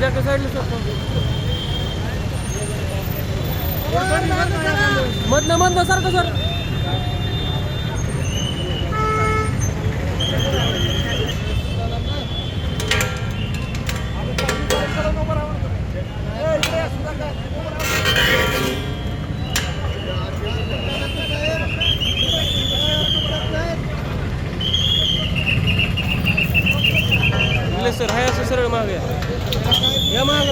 जाके साइड ले सकतो मधनं मधनं सारखं सर सर। है असं सरळ मागे या. माग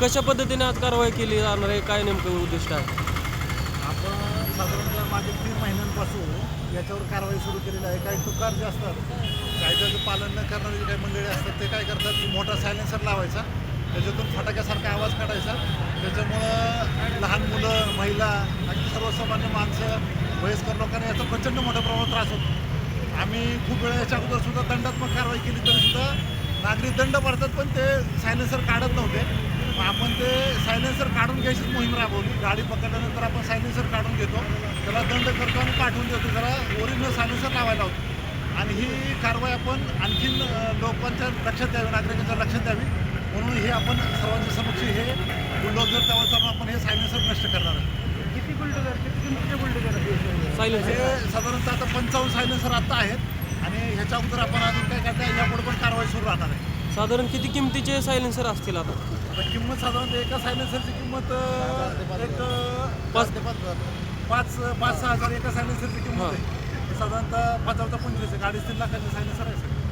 कशा पद्धतीने आज कारवाई केली जाणार आहे काय नेमकं उद्दिष्ट आहे आपण साधारणतः मागील तीन महिन्यांपासून याच्यावर कारवाई सुरू केलेली आहे. काही तुकार जे असतात कायद्याचं पालन न करणारे जे काही मंडळी असतात ते काय करतात की मोठा सायलेन्सर लावायचा. त्याच्यातून फटाक्यासारखा आवाज काढायचा. त्याच्यामुळं लहान मुलं महिला आणि सर्वसामान्य माणसं वयस्कर लोकांना याचा प्रचंड मोठ्या प्रमाणात त्रास होतो. आम्ही खूप वेळा याच्या अगोदर सुद्धा दंडात्मक कारवाई केली तरी सुद्धा नागरिक दंड भरतात पण ते सायलेन्सर काढत नव्हते. मग आपण ते सायलेन्सर काढून घ्यायचीच मोहीम राबवली. गाडी पकडल्यानंतर आपण सायलेन्सर काढून घेतो. त्याला दंड करतो आणि पाठवून देतो. त्याला ओरिजिनल सायलेन्सर लावायला होतो आणि ही कारवाई आपण आणखीन लोकांच्या लक्षात द्यावी नागरिकांच्या लक्षात द्यावी. म्हणून हे आपण सर्वांच्या समक्ष हे बुलडोजर चालून आपण हे सायलेन्सर नष्ट करणार आहे किती बुलडोजर किती किमतीचे बुलडोजर हे साधारणतः आता पंचावन्न सायलेन्सर आता आहेत. आणि ह्याच्या अगोदर आपण अजून काय करता यापुढे पण कारवाई सुरू राहणार आहे. साधारण किती किमतीचे सायलेन्सर असतील आता? किंमत साधारणतः एका सायलेन्सरची किंमत अं, एक अं, पाच- ते पाच पाच पाच सहा हजार एका सायलेन्सरची किंमत आहे. साधारणतः पाच चौदा पंचवीस आहे. गाडी तीन लाखाची सायलेन्सर आहे सर.